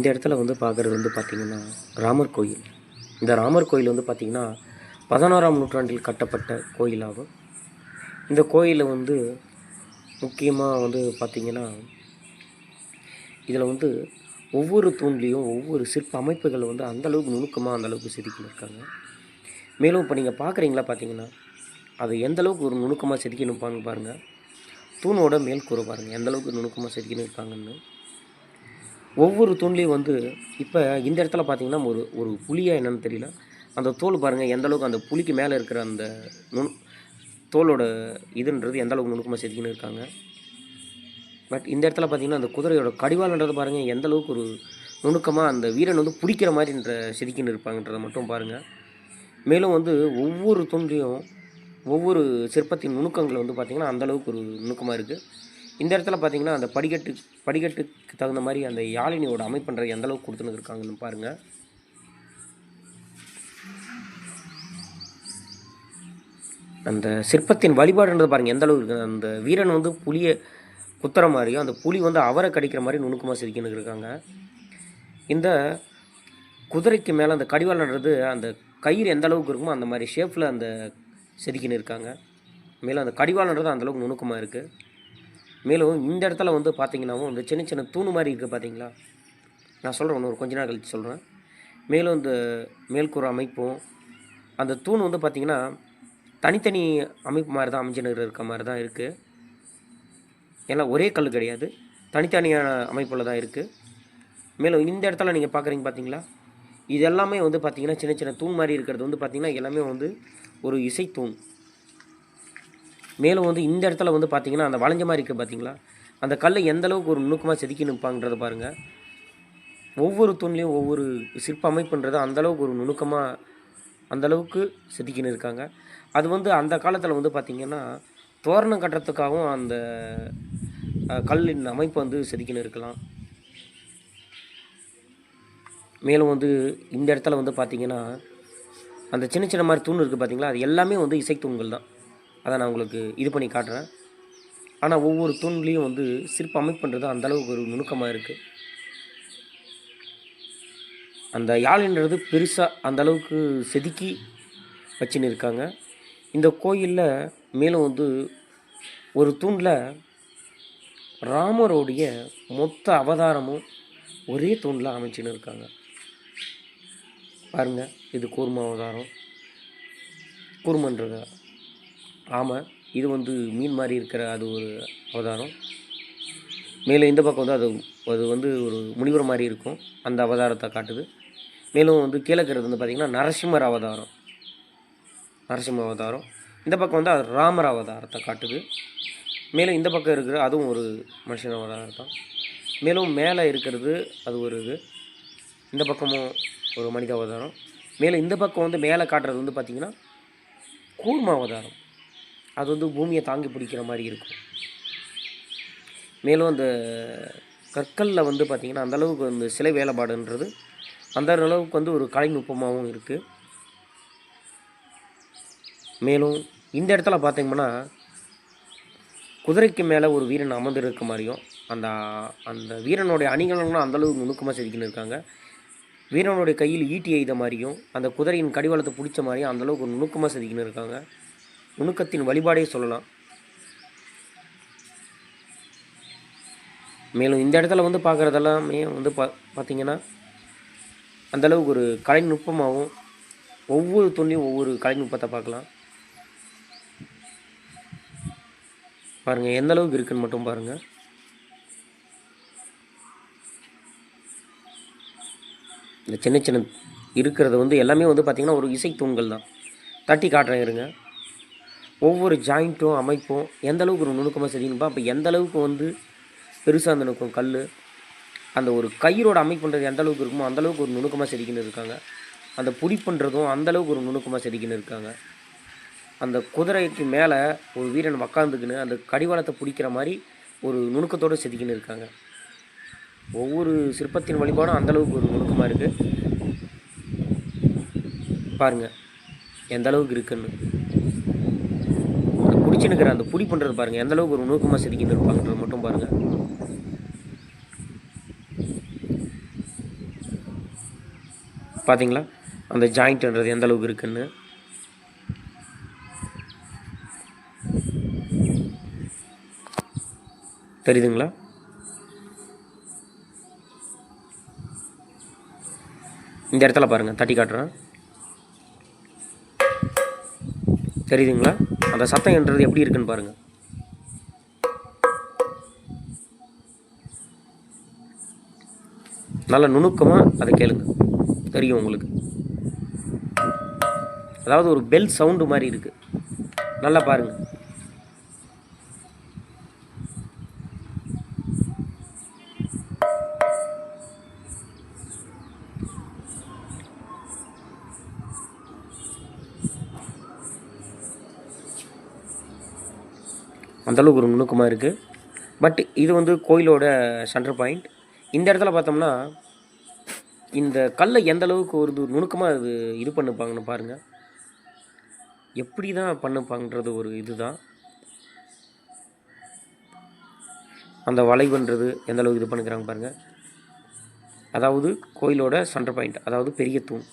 இந்த இடத்துல வந்து பார்க்குறது வந்து பார்த்திங்கன்னா ராமர் கோயில். இந்த ராமர் கோயில் வந்து பார்த்திங்கன்னா பதினோராம் நூற்றாண்டில் கட்டப்பட்ட கோயிலாகும். இந்த கோயிலில் வந்து முக்கியமாக வந்து பார்த்திங்கன்னா இதில் வந்து ஒவ்வொரு தூண்லேயும் ஒவ்வொரு சிற்ப அமைப்புகள் வந்து அந்தளவுக்கு நுணுக்கமாக அந்தளவுக்கு செதுக்கின்னு இருக்காங்க. மேலும் இப்போ நீங்கள் பார்க்குறீங்களா பார்த்தீங்கன்னா அது எந்தளவுக்கு ஒரு நுணுக்கமாக செதுக்கின்னு பாருங்க. பாருங்கள் தூணோட மேல் கூரை பாருங்கள் எந்தளவுக்கு நுணுக்கமாக செதுக்கின்னு இருக்காங்கன்னு ஒவ்வொரு தூண்லேயும் வந்து இப்போ இந்த இடத்துல பார்த்தீங்கன்னா ஒரு ஒரு புளியாக என்னென்னு தெரியல. அந்த தோல் பாருங்கள் எந்த அளவுக்கு அந்த புளிக்கு மேலே இருக்கிற அந்த நுணு தோலோட இதுன்றது எந்த அளவுக்கு நுணுக்கமாக செதுக்கின்னு இருக்காங்க. பட் இந்த இடத்துல பார்த்தீங்கன்னா அந்த குதிரையோட கடிவாளன்றது பாருங்கள் எந்த அளவுக்கு ஒரு நுணுக்கமாக அந்த வீரன் வந்து பிடிக்கிற மாதிரின்ற செதுக்கின்னு இருப்பாங்கன்றதை மட்டும் பாருங்கள் மேலும் வந்து ஒவ்வொரு தூண்லையும் ஒவ்வொரு சிற்பத்தின் நுணுக்கங்கள் வந்து பார்த்திங்கன்னா அந்த அளவுக்கு ஒரு நுணுக்கமாக இருக்குது இந்த இடத்துல பார்த்தீங்கன்னா அந்த படிக்கட்டு படிக்கட்டுக்கு தகுந்த மாதிரி அந்த யாழினியோட அமைப்புன்ற எந்த அளவுக்கு கொடுத்துன்னு இருக்காங்கன்னு பாருங்கள் அந்த சிற்பத்தின் வழிபாடுன்றது பாருங்கள் எந்த அளவுக்கு இருக்குது? அந்த வீரன் வந்து புளியை குத்துற மாதிரியும் அந்த புலி வந்து அவரை கடிக்கிற மாதிரி நுணுக்கமாக செதுக்கின்னு இருக்காங்க. இந்த குதிரைக்கு மேலே அந்த கடிவாளன்றது அந்த கயிறு எந்த அளவுக்கு இருக்குமோ அந்த மாதிரி ஷேப்பில் அந்த செதுக்கின்னு இருக்காங்க. மேலும் அந்த கடிவாளன்றது அந்தளவுக்கு நுணுக்கமாக இருக்குது மேலும் இந்த இடத்துல வந்து பார்த்தீங்கன்னாவும் இந்த சின்ன சின்ன தூணு மாதிரி இருக்குது பார்த்தீங்களா நான் சொல்கிறேன் ஒன்று ஒரு கொஞ்ச நாள் கழித்து சொல்கிறேன் மேலும் இந்த மேல்கூரை அமைப்பும் அந்த தூண் வந்து பார்த்திங்கன்னா தனித்தனி அமைப்பு மாதிரி தான் அமைஞ்சினர் இருக்க மாதிரி தான் இருக்குது எல்லாம் ஒரே கல் கிடையாது. தனித்தனியான அமைப்பில் தான் இருக்குது மேலும் இந்த இடத்துல நீங்கள் பார்க்குறீங்க பார்த்தீங்களா இது எல்லாமே வந்து பார்த்திங்கன்னா சின்ன சின்ன தூண் மாதிரி இருக்கிறது வந்து பார்த்திங்கன்னா எல்லாமே வந்து ஒரு இசைத்தூண். மேலும் வந்து இந்த இடத்துல வந்து பார்த்திங்கன்னா அந்த வளைஞ்ச மாதிரி இருக்குது பார்த்தீங்களா அந்த கல்லை எந்த அளவுக்கு ஒரு நுணுக்கமாக செதுக்கி நிற்பாங்கன்றத பாருங்கள் ஒவ்வொரு தூண்லேயும் ஒவ்வொரு சிற்ப அமைப்புன்றது அந்த அளவுக்கு ஒரு நுணுக்கமாக அந்த அளவுக்கு செதுக்கின்னு இருக்காங்க அது வந்து அந்த காலத்தில் வந்து பார்த்திங்கன்னா தோரணம் கட்டுறதுக்காகவும் அந்த கல்லின் அமைப்பு வந்து செதுக்கின்னு இருக்கலாம் மேலும் வந்து இந்த இடத்துல வந்து பார்த்திங்கன்னா அந்த சின்ன சின்ன மாதிரி தூண் இருக்குது பார்த்தீங்களா அது எல்லாமே வந்து இசைத்தூண்கள் தான். அதை நான் உங்களுக்கு இது பண்ணி காட்டுறேன். ஆனால் ஒவ்வொரு தூண்லேயும் வந்து சிற்ப அமைப்புன்றது அந்தளவுக்கு ஒரு நுணுக்கமாக இருக்குது அந்த யாழின்றது பெருசாக அந்தளவுக்கு செதுக்கி வச்சுன்னு இருக்காங்க இந்த கோயிலில் மேலும் வந்து ஒரு தூணில் ராமருடைய மொத்த அவதாரமும் ஒரே தூணில் அமைச்சுன்னு இருக்காங்க பாருங்க இது கூர்ம அவதாரம். கூர்மன்றது ஆமாம் இது வந்து மீன் மாதிரி இருக்கிற அது ஒரு அவதாரம். மேலே இந்த பக்கம் வந்து அது அது வந்து ஒரு முனிவர் மாதிரி இருக்கும். அந்த அவதாரத்தை காட்டுது. மேலும் வந்து கீழே இருக்கிறது வந்து பார்த்திங்கன்னா நரசிம்மர் அவதாரம். நரசிம்ம அவதாரம். இந்த பக்கம் வந்து அது ராமர் அவதாரத்தை காட்டுது. மேலும் இந்த பக்கம் இருக்கிற அதுவும் ஒரு மனுஷன் அவதாரம் தான். மேலும் மேலே இருக்கிறது அது ஒரு இது. இந்த பக்கமும் ஒரு மனித அவதாரம். மேலே இந்த பக்கம் வந்து மேலே காட்டுறது வந்து பார்த்திங்கன்னா கூர்ம அவதாரம். அது வந்து பூமியை தாங்கி பிடிக்கிற மாதிரி இருக்கும். மேலும் அந்த கற்களில் வந்து பார்த்திங்கன்னா அந்தளவுக்கு வந்து சிலை வேலைப்பாடுன்றது அந்த அளவுக்கு வந்து ஒரு கலைநுட்பமாகவும் இருக்குது மேலும் இந்த இடத்துல பார்த்திங்கன்னா குதிரைக்கு மேலே ஒரு வீரன் அமர்ந்திருக்க மாதிரியும் அந்த அந்த வீரனுடைய அணிகலன்களும் அந்த அளவுக்கு நுணுக்கமாக செதுக்கின்னு இருக்காங்க. வீரனுடைய கையில் ஈட்டி எய்த மாதிரியும் அந்த குதிரையின் கடிவாளத்தை பிடிச்ச மாதிரியும் அந்த அளவுக்கு ஒரு நுணுக்கமாக செதுக்கின்னு இருக்காங்க. நுணுக்கத்தின் வழிபாடே சொல்லலாம். மேலும் இந்த இடத்துல வந்து பார்க்குறதெல்லாமே வந்து பா பார்த்தீங்கன்னா அந்தளவுக்கு ஒரு கலைநுட்பமாகவும் ஒவ்வொரு துணியும் ஒவ்வொரு கலைநுட்பத்தை பார்க்கலாம். பாருங்கள் எந்த அளவுக்கு இருக்குன்னு மட்டும் பாருங்கள் இந்த சின்ன சின்ன இருக்கிறது வந்து எல்லாமே வந்து பார்த்திங்கன்னா ஒரு இசை தூண்கள் தான். தட்டி காட்டுறேன் இருங்க. ஒவ்வொரு ஜாயிண்ட்டும் அமைப்பும் எந்த அளவுக்கு ஒரு நுணுக்கமாக சரிங்கப்பா அப்போ எந்த அளவுக்கு வந்து பெருசாக அந்த நுணுக்கம் கல் அந்த ஒரு கயிறோட அமைப்புன்றது எந்த அளவுக்கு இருக்குமோ அந்தளவுக்கு ஒரு நுணுக்கமாக செதுக்கின்னு இருக்காங்க. அந்த புடிப்புன்றதும் அந்த அளவுக்கு ஒரு நுணுக்கமாக செதுக்கின்னு இருக்காங்க. அந்த குதிரைக்கு மேலே ஒரு வீரன் உக்காந்துக்கின்னு அந்த கடிவாளத்தை பிடிக்கிற மாதிரி ஒரு நுணுக்கத்தோடு செதுக்கின்னு இருக்காங்க. ஒவ்வொரு சிற்பத்தின் வழிபாடும் அந்த அளவுக்கு ஒரு நுணுக்கமாக இருக்குது பாருங்கள் எந்த அளவுக்கு இருக்குன்னு. இருக்கிற அந்த புடி பண்ணுறது பாருங்கள் எந்த அளவுக்கு ஒரு நூக்கமாக செதுக்கிட்டு இருப்பாங்கன்றது மட்டும் பாருங்கள் பார்த்தீங்களா அந்த ஜாயிண்ட்ன்றது எந்த அளவுக்கு இருக்குன்னு. தெரியுதுங்களா? இந்த இடத்துல பாருங்கள் தட்டி காட்டுறேன். தெரியுதுங்களா? அந்த சத்தம் என்றது எப்படி இருக்குன்னு பாருங்கள் நல்ல நுணுக்கமாக அதை கேளுங்க. தெரியும் உங்களுக்கு. அதாவது ஒரு பெல் சவுண்டு மாதிரி இருக்குது நல்லா பாருங்கள் அந்தளவுக்கு ஒரு நுணுக்கமாக இருக்குது பட் இது வந்து கோயிலோட சென்டர் பாயிண்ட் இந்த இடத்துல பார்த்தோம்னா இந்த கல்லை எந்த அளவுக்கு ஒரு இது நுணுக்கமாக இது இது பண்ணுப்பாங்கன்னு பாருங்கள் எப்படி தான் பண்ணுப்பாங்கன்றது ஒரு இது தான் அந்த வளைவுன்றது எந்த அளவுக்கு இது பண்ணிக்கிறாங்க பாருங்கள் அதாவது கோயிலோட சென்டர் பாயிண்ட் அதாவது பெரிய தூண்.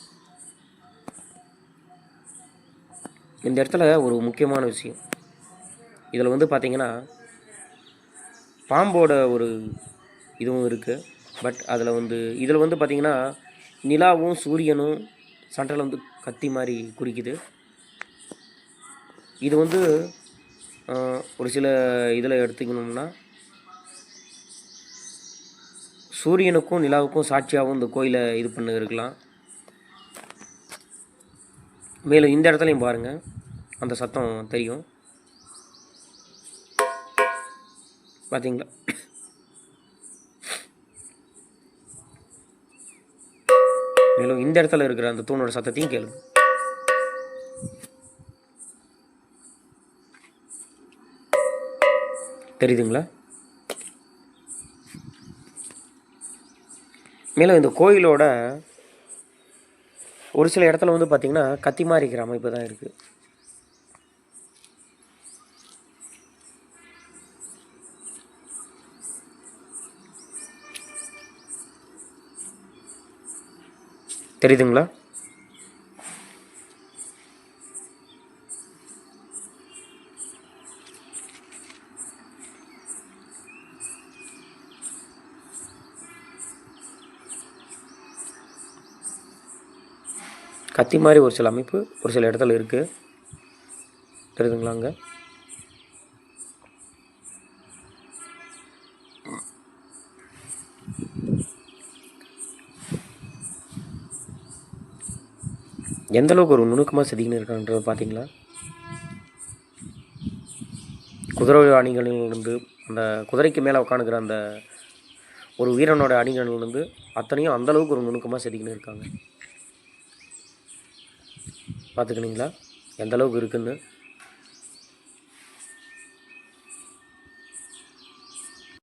இந்த இடத்துல ஒரு முக்கியமான விஷயம். இதில் வந்து பார்த்திங்கன்னா பாம்போட ஒரு இதுவும் இருக்குது பட் அதில் வந்து இதில் வந்து பார்த்திங்கன்னா நிலாவும் சூரியனும் சண்டையில் வந்து கத்தி மாதிரி குறிக்குது இது வந்து ஒரு சில இதில் எடுத்துக்கணும்னா சூரியனுக்கும் நிலாவுக்கும் சாட்சியாகவும் இந்த கோயிலை இது பண்ண இருக்கலாம் மேலும் இந்த இடத்துலையும் பாருங்கள் அந்த சத்தம் தெரியும். பார்த்தீங்களா மேலும் இந்த இடத்துல இருக்கிற அந்த தூணோட சத்தத்தையும் கேளுங்க. தெரியுதுங்களா? மேலும் இந்த கோயிலோட ஒரு சில இடத்துல வந்து பார்த்திங்கன்னா கத்தி மாதிரி இருக்கிற அமைப்பு தான் இருக்குது தெரியுதுங்களா? கத்தி மாதிரி ஒரு சில அமைப்பு ஒரு சில இடத்துல இருக்குது தெரியுதுங்களா எந்தளவுக்கு எந்த அளவுக்கு ஒரு நுணுக்கமாக செதுக்கின்னு இருக்கான்றது பார்த்தீங்களா குதிரை அணிகளிலிருந்து அந்த குதிரைக்கு மேலே உட்காந்துக்கிற அந்த ஒரு வீரனோட அணிகளிலிருந்து அத்தனையும் அந்தளவுக்கு ஒரு நுணுக்கமாக செதுக்கின்னு இருக்காங்க. பார்த்துக்கினீங்களா எந்த அளவுக்கு இருக்குன்னு